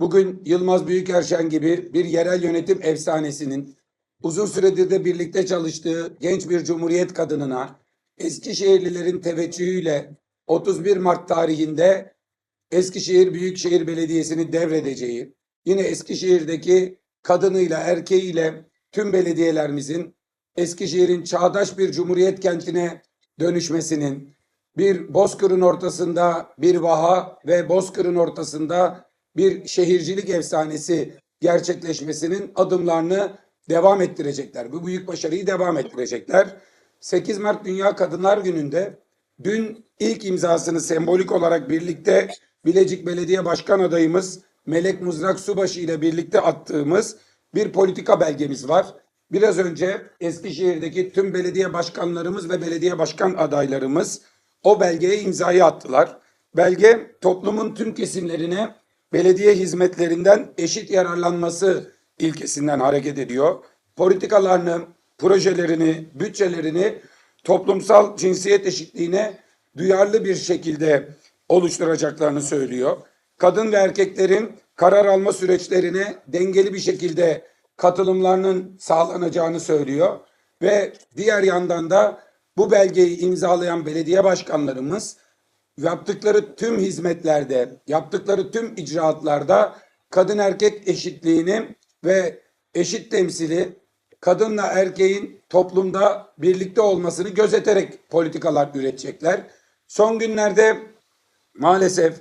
Bugün Yılmaz Büyükerşen gibi bir yerel yönetim efsanesinin uzun süredir de birlikte çalıştığı genç bir cumhuriyet kadınına Eskişehirlilerin teveccühüyle 31 Mart tarihinde Eskişehir Büyükşehir Belediyesi'ni devredeceği, yine Eskişehir'deki kadınıyla erkeğiyle tüm belediyelerimizin Eskişehir'in çağdaş bir cumhuriyet kentine dönüşmesinin, bir bozkırın ortasında bir vaha ve bozkırın ortasında bir şehircilik efsanesi gerçekleşmesinin adımlarını devam ettirecekler. Bu büyük başarıyı devam ettirecekler. 8 Mart Dünya Kadınlar Günü'nde dün ilk imzasını sembolik olarak birlikte Bilecik Belediye Başkan adayımız Melek Mızrak Subaşı ile birlikte attığımız bir politika belgemiz var. Biraz önce Eskişehir'deki tüm belediye başkanlarımız ve belediye başkan adaylarımız o belgeye imzayı attılar. Belge toplumun tüm kesimlerine belediye hizmetlerinden eşit yararlanması ilkesinden hareket ediyor. Politikalarını, projelerini, bütçelerini toplumsal cinsiyet eşitliğine duyarlı bir şekilde oluşturacaklarını söylüyor. Kadın ve erkeklerin karar alma süreçlerine dengeli bir şekilde katılımlarının sağlanacağını söylüyor ve diğer yandan da bu belgeyi imzalayan belediye başkanlarımız yaptıkları tüm hizmetlerde, yaptıkları tüm icraatlarda kadın erkek eşitliğini ve eşit temsili kadınla erkeğin toplumda birlikte olmasını gözeterek politikalar üretecekler. Son günlerde maalesef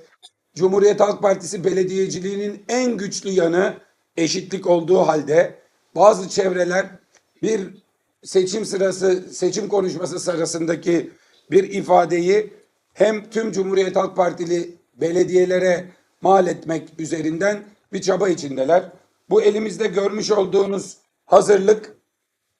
Cumhuriyet Halk Partisi belediyeciliğinin en güçlü yanı eşitlik olduğu halde bazı çevreler bir seçim sırası, seçim konuşması sırasındaki bir ifadeyi hem tüm Cumhuriyet Halk Partili belediyelere mal etmek üzerinden bir çaba içindeler. Bu elimizde görmüş olduğunuz hazırlık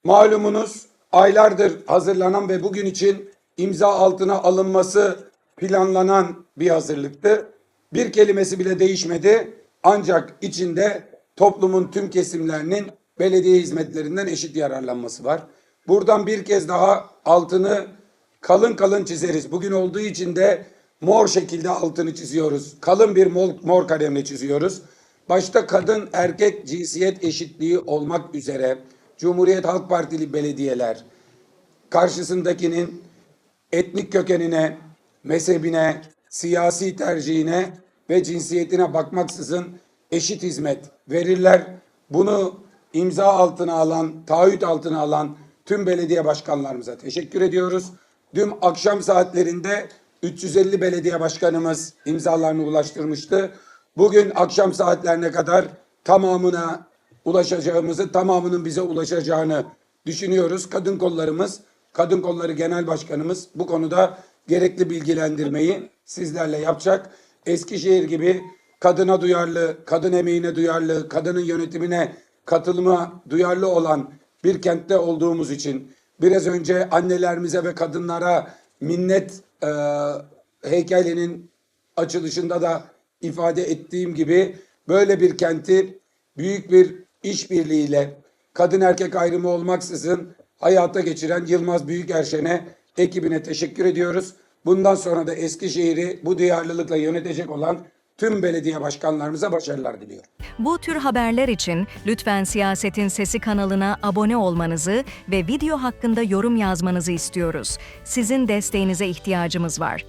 malumunuz aylardır hazırlanan ve bugün için imza altına alınması planlanan bir hazırlıktı. Bir kelimesi bile değişmedi ancak içinde toplumun tüm kesimlerinin belediye hizmetlerinden eşit yararlanması var. Buradan bir kez daha altını kalın kalın çizeriz. Bugün olduğu için de mor şekilde altını çiziyoruz. Kalın bir mor, mor kalemle çiziyoruz. Başta kadın erkek cinsiyet eşitliği olmak üzere Cumhuriyet Halk Partili belediyeler karşısındakinin etnik kökenine, mezhebine, siyasi tercihine ve cinsiyetine bakmaksızın eşit hizmet verirler. Bunu imza altına alan, taahhüt altına alan tüm belediye başkanlarımıza teşekkür ediyoruz. Dün akşam saatlerinde 350 belediye başkanımız imzalarını ulaştırmıştı. Bugün akşam saatlerine kadar tamamına ulaşacağımızı, tamamının bize ulaşacağını düşünüyoruz. Kadın kollarımız, Kadın Kolları Genel Başkanımız bu konuda gerekli bilgilendirmeyi sizlerle yapacak. Eskişehir gibi kadına duyarlı, kadın emeğine duyarlı, kadının yönetimine katılıma duyarlı olan bir kentte olduğumuz için biraz önce annelerimize ve kadınlara minnet e, heykelinin açılışında da ifade ettiğim gibi böyle bir kenti büyük bir işbirliğiyle kadın erkek ayrımı olmaksızın hayata geçiren Yılmaz Büyükerşen'e ekibine teşekkür ediyoruz. Bundan sonra da Eskişehir'i bu duyarlılıkla yönetecek olan tüm belediye başkanlarımıza başarılar diliyorum. Bu tür haberler için lütfen Siyasetin Sesi kanalına abone olmanızı ve video hakkında yorum yazmanızı istiyoruz. Sizin desteğinize ihtiyacımız var.